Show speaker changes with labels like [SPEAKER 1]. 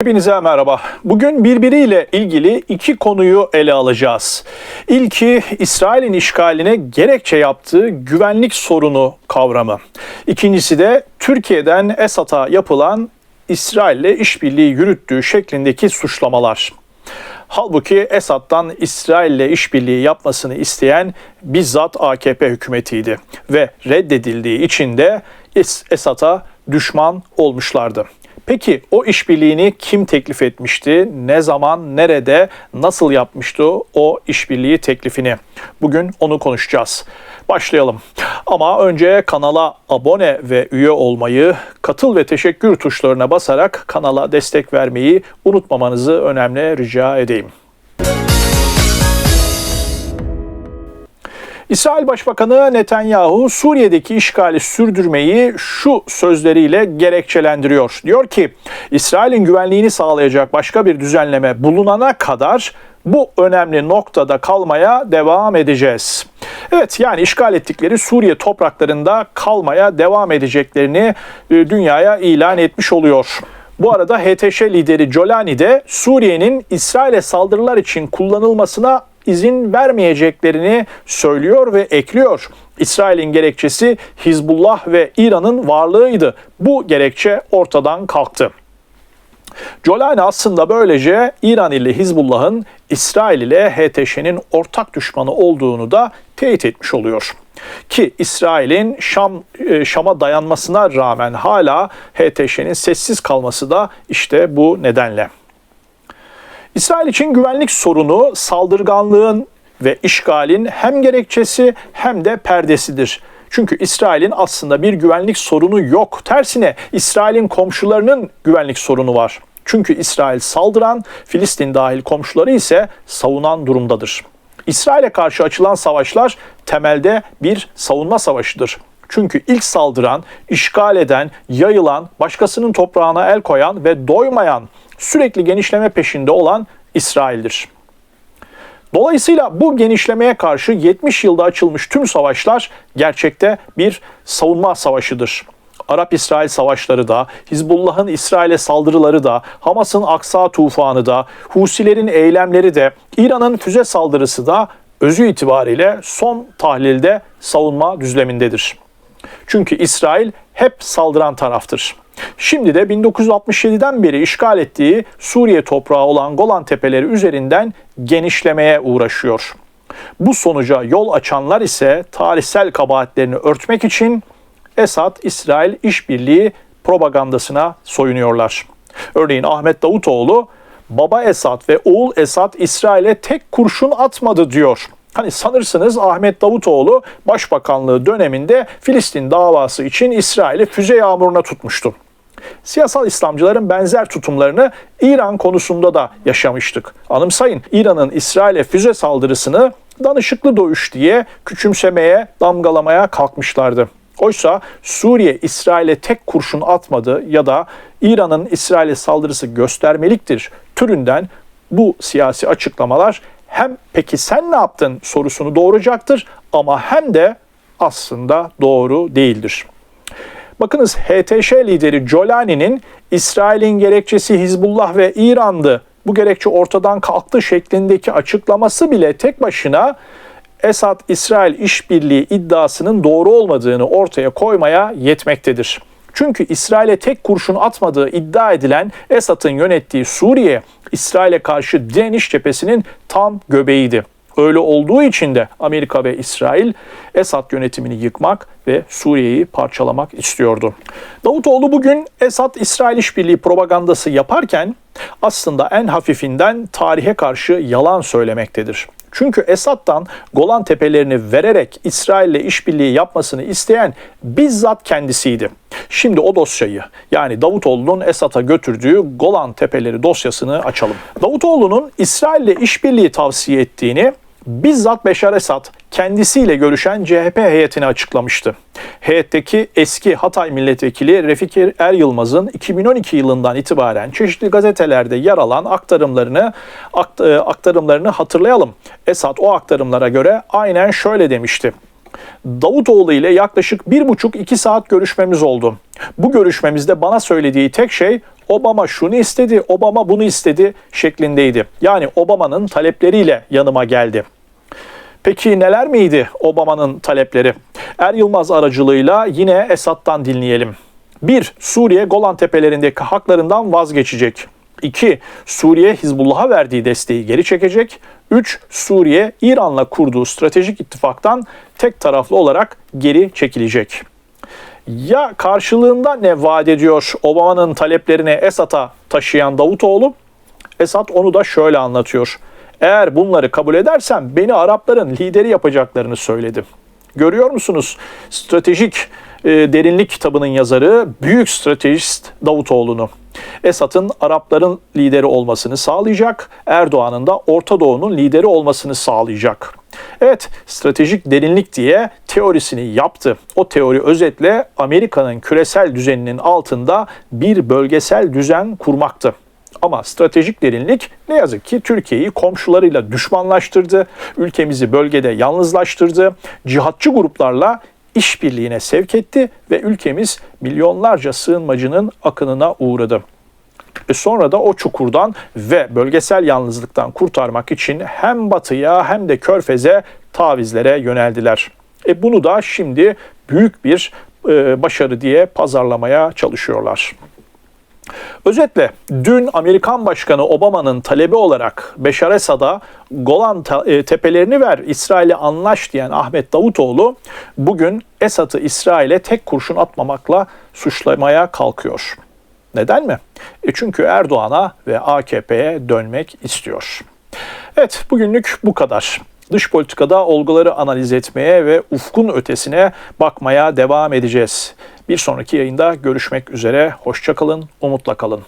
[SPEAKER 1] Hepinize merhaba. Bugün birbiriyle ilgili iki konuyu ele alacağız. İlki İsrail'in işgaline gerekçe yaptığı güvenlik sorunu kavramı. İkincisi de Türkiye'den Esad'a yapılan İsrail'le işbirliği yürüttüğü şeklindeki suçlamalar. Halbuki Esad'dan İsrail'le işbirliği yapmasını isteyen bizzat AKP hükümetiydi ve reddedildiği için de Es- Esad'a düşman olmuşlardı. Peki o işbirliğini kim teklif etmişti? Ne zaman, nerede, nasıl yapmıştı o işbirliği teklifini? Bugün onu konuşacağız. Başlayalım. Ama önce kanala abone ve üye olmayı, katıl ve teşekkür tuşlarına basarak kanala destek vermeyi unutmamanızı önemli rica edeyim. İsrail Başbakanı Netanyahu Suriye'deki işgali sürdürmeyi şu sözleriyle gerekçelendiriyor. Diyor ki İsrail'in güvenliğini sağlayacak başka bir düzenleme bulunana kadar bu önemli noktada kalmaya devam edeceğiz. Evet yani işgal ettikleri Suriye topraklarında kalmaya devam edeceklerini e, dünyaya ilan etmiş oluyor. Bu arada HTŞ lideri Jolani de Suriye'nin İsrail'e saldırılar için kullanılmasına izin vermeyeceklerini söylüyor ve ekliyor. İsrail'in gerekçesi Hizbullah ve İran'ın varlığıydı. Bu gerekçe ortadan kalktı. Jolani aslında böylece İran ile Hizbullah'ın İsrail ile HTŞ'nin ortak düşmanı olduğunu da teyit etmiş oluyor. Ki İsrail'in Şam e, Şam'a dayanmasına rağmen hala HTŞ'nin sessiz kalması da işte bu nedenle. İsrail için güvenlik sorunu saldırganlığın ve işgalin hem gerekçesi hem de perdesidir. Çünkü İsrail'in aslında bir güvenlik sorunu yok. Tersine İsrail'in komşularının güvenlik sorunu var. Çünkü İsrail saldıran, Filistin dahil komşuları ise savunan durumdadır. İsrail'e karşı açılan savaşlar temelde bir savunma savaşıdır. Çünkü ilk saldıran, işgal eden, yayılan, başkasının toprağına el koyan ve doymayan, sürekli genişleme peşinde olan İsrail'dir. Dolayısıyla bu genişlemeye karşı 70 yılda açılmış tüm savaşlar gerçekte bir savunma savaşıdır. Arap-İsrail savaşları da, Hizbullah'ın İsrail'e saldırıları da, Hamas'ın Aksa tufanı da, Husilerin eylemleri de, İran'ın füze saldırısı da özü itibariyle son tahlilde savunma düzlemindedir. Çünkü İsrail hep saldıran taraftır. Şimdi de 1967'den beri işgal ettiği Suriye toprağı olan Golan Tepeleri üzerinden genişlemeye uğraşıyor. Bu sonuca yol açanlar ise tarihsel kabahatlerini örtmek için Esad-İsrail işbirliği propagandasına soyunuyorlar. Örneğin Ahmet Davutoğlu baba Esad ve oğul Esad İsrail'e tek kurşun atmadı diyor. Hani sanırsınız Ahmet Davutoğlu başbakanlığı döneminde Filistin davası için İsrail'i füze yağmuruna tutmuştu. Siyasal İslamcıların benzer tutumlarını İran konusunda da yaşamıştık. Anımsayın İran'ın İsrail'e füze saldırısını danışıklı doğuş diye küçümsemeye, damgalamaya kalkmışlardı. Oysa Suriye İsrail'e tek kurşun atmadı ya da İran'ın İsrail'e saldırısı göstermeliktir türünden bu siyasi açıklamalar hem peki sen ne yaptın sorusunu doğuracaktır ama hem de aslında doğru değildir. Bakınız HTŞ lideri Jolani'nin İsrail'in gerekçesi Hizbullah ve İran'dı. Bu gerekçe ortadan kalktı şeklindeki açıklaması bile tek başına Esad-İsrail işbirliği iddiasının doğru olmadığını ortaya koymaya yetmektedir. Çünkü İsrail'e tek kurşun atmadığı iddia edilen Esad'ın yönettiği Suriye, İsrail'e karşı direniş cephesinin tam göbeğiydi. Öyle olduğu için de Amerika ve İsrail Esad yönetimini yıkmak ve Suriye'yi parçalamak istiyordu. Davutoğlu bugün Esad-İsrail işbirliği propagandası yaparken aslında en hafifinden tarihe karşı yalan söylemektedir. Çünkü Esad'dan Golan tepelerini vererek İsrail'le işbirliği yapmasını isteyen bizzat kendisiydi. Şimdi o dosyayı yani Davutoğlu'nun Esad'a götürdüğü Golan tepeleri dosyasını açalım. Davutoğlu'nun İsrail'le işbirliği tavsiye ettiğini bizzat Beşar Esad kendisiyle görüşen CHP heyetine açıklamıştı. Heyetteki eski Hatay milletvekili Refik Er Yılmaz'ın 2012 yılından itibaren çeşitli gazetelerde yer alan aktarımlarını akt- e, aktarımlarını hatırlayalım. Esad o aktarımlara göre aynen şöyle demişti. Davutoğlu ile yaklaşık bir buçuk iki saat görüşmemiz oldu. Bu görüşmemizde bana söylediği tek şey Obama şunu istedi, Obama bunu istedi şeklindeydi. Yani Obama'nın talepleriyle yanıma geldi. Peki neler miydi Obama'nın talepleri? Er Yılmaz aracılığıyla yine Esad'dan dinleyelim. 1. Suriye Golan Tepelerindeki haklarından vazgeçecek. 2. Suriye Hizbullah'a verdiği desteği geri çekecek. 3. Suriye İran'la kurduğu stratejik ittifaktan tek taraflı olarak geri çekilecek. Ya karşılığında ne vaat ediyor Obama'nın taleplerini Esad'a taşıyan Davutoğlu? Esad onu da şöyle anlatıyor. Eğer bunları kabul edersem beni Arapların lideri yapacaklarını söyledi. Görüyor musunuz? Stratejik e, Derinlik kitabının yazarı büyük stratejist Davutoğlu'nu. Esad'ın Arapların lideri olmasını sağlayacak, Erdoğan'ın da Orta Doğu'nun lideri olmasını sağlayacak. Evet, stratejik derinlik diye teorisini yaptı. O teori özetle Amerika'nın küresel düzeninin altında bir bölgesel düzen kurmaktı. Ama stratejik derinlik ne yazık ki Türkiye'yi komşularıyla düşmanlaştırdı, ülkemizi bölgede yalnızlaştırdı, cihatçı gruplarla işbirliğine sevk etti ve ülkemiz milyonlarca sığınmacının akınına uğradı. Ve sonra da o çukurdan ve bölgesel yalnızlıktan kurtarmak için hem batıya hem de körfeze tavizlere yöneldiler. E bunu da şimdi büyük bir e, başarı diye pazarlamaya çalışıyorlar. Özetle dün Amerikan Başkanı Obama'nın talebi olarak Beşar Esad'a Golan e, tepelerini ver, İsrail'e anlaş diyen Ahmet Davutoğlu bugün Esad'ı İsrail'e tek kurşun atmamakla suçlamaya kalkıyor. Neden mi? E çünkü Erdoğan'a ve AKP'ye dönmek istiyor. Evet bugünlük bu kadar. Dış politikada olguları analiz etmeye ve ufkun ötesine bakmaya devam edeceğiz. Bir sonraki yayında görüşmek üzere. Hoşçakalın, umutla kalın.